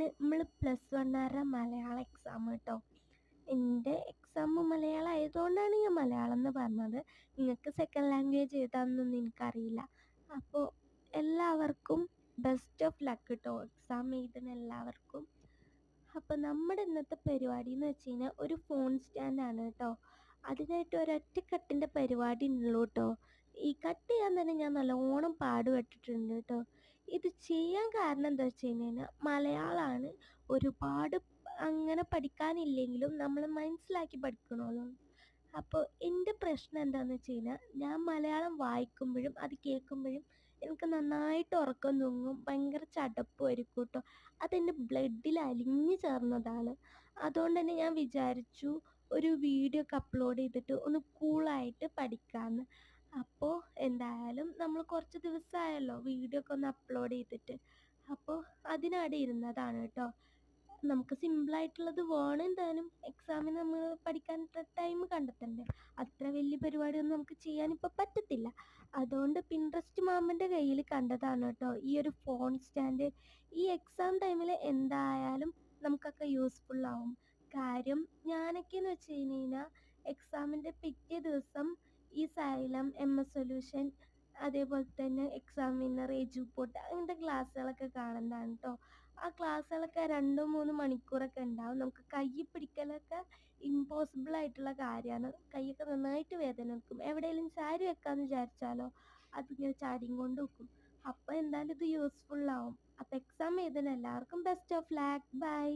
ഇതാണ് നമ്മൾ plus വണ്ണുകാരുടെ Malayalam exam കേട്ടോ എന്റെ എക്സാം മലയാളം ആയതുകൊണ്ടാണ് ഞാൻ മലയാളം എന്ന് പറഞ്ഞത്. നിങ്ങൾക്ക് സെക്കൻഡ് ലാംഗ്വേജ് ഏതാണെന്നൊന്നും എനിക്കറിയില്ല. അപ്പോൾ എല്ലാവർക്കും ബെസ്റ്റ് ഓഫ് ലക്ക് കേട്ടോ എക്സാം എഴുതുന്ന എല്ലാവർക്കും. അപ്പോൾ നമ്മുടെ ഇന്നത്തെ പരിപാടി എന്ന് വെച്ച് കഴിഞ്ഞാൽ ഒരു ഫോൺ സ്റ്റാൻഡാണ് കേട്ടോ അതിനായിട്ട് ഒരൊറ്റ കട്ടിന്റെ പരിപാടി ഉള്ളൂ കേട്ടോ ഈ കട്ട് ചെയ്യാൻ തന്നെ ഞാൻ നല്ലോണം പാടുപെട്ടിട്ടുണ്ട് കേട്ടോ ഇത് ചെയ്യാൻ കാരണം എന്താ വെച്ച് കഴിഞ്ഞാൽ മലയാളമാണ് ഒരുപാട് അങ്ങനെ പഠിക്കാനില്ലെങ്കിലും നമ്മൾ മനസ്സിലാക്കി പഠിക്കണമല്ലോ അപ്പോൾ എന്റെ പ്രശ്നം എന്താണെന്ന് വെച്ച് കഴിഞ്ഞാൽ ഞാൻ മലയാളം വായിക്കുമ്പോഴും അത് കേൾക്കുമ്പോഴും എനിക്ക് നന്നായിട്ട് ഉറക്കം തൂങ്ങും ഭയങ്കര ചടപ്പുമായിരിക്കും കേട്ടോ അതെന്റെ ബ്ലഡിൽ അലിഞ്ഞു ചേർന്നതാണ്. അതുകൊണ്ട് തന്നെ ഞാൻ വിചാരിച്ചു ഒരു വീഡിയോ ഒക്കെ അപ്ലോഡ് ചെയ്തിട്ട് ഒന്ന് കൂളായിട്ട് പഠിക്കാമെന്ന് അപ്പോൾ എന്തായാലും നമ്മൾ കുറച്ച് ദിവസമായല്ലോ വീഡിയോ ഒക്കെ ഒന്ന് അപ്ലോഡ് ചെയ്തിട്ട്. അപ്പോൾ അതിനവിടെ ഇരുന്നതാണ് കേട്ടോ നമുക്ക് സിമ്പിളായിട്ടുള്ളത് വേണം എന്തായാലും. എക്സാമിന് നമ്മൾ പഠിക്കാൻ ടൈം കണ്ടെത്തണ്ടേ? അത്ര വലിയ പരിപാടിയൊന്നും നമുക്ക് ചെയ്യാൻ ഇപ്പോൾ പറ്റത്തില്ല. അതുകൊണ്ട് പിൻട്രസ്റ്റ് മാമന്റെ കയ്യിൽ കണ്ടതാണ് കേട്ടോ ഈ ഒരു ഫോൺ സ്റ്റാൻഡ് ഈ എക്സാം ടൈമിൽ എന്തായാലും നമുക്കൊക്കെ യൂസ്ഫുൾ ആവും. കാര്യം ഞാനൊക്കെയെന്ന് വെച്ച് കഴിഞ്ഞ് കഴിഞ്ഞാൽ എക്സാമിന്റെ പിറ്റേ ദിവസം ഈ സൈലം എം എസ് സൊല്യൂഷൻ അതേപോലെ തന്നെ എക്സാമിനർ എജുപോട്ട് അങ്ങനത്തെ ക്ലാസ്സുകളൊക്കെ കാണുന്നതാണ് കേട്ടോ ആ ക്ലാസ്സുകളൊക്കെ രണ്ടോ മൂന്ന് മണിക്കൂറൊക്കെ ഉണ്ടാവും. നമുക്ക് കൈ പിടിക്കലൊക്കെ ഇമ്പോസിബിൾ ആയിട്ടുള്ള കാര്യമാണ്. കൈയൊക്കെ നന്നായിട്ട് വേദന എടുക്കും. എവിടെയെങ്കിലും ചാരി വെക്കാമെന്ന് വിചാരിച്ചാലോ അതിങ്ങനെ ചാരിയും കൊണ്ട് വെക്കും അപ്പോൾ എന്തായാലും ഇത് യൂസ്ഫുൾ ആവും. അപ്പോൾ എക്സാം എഴുതുന്ന എല്ലാവർക്കും ബെസ്റ്റ് ഓഫ് ലാക്ക് ബൈ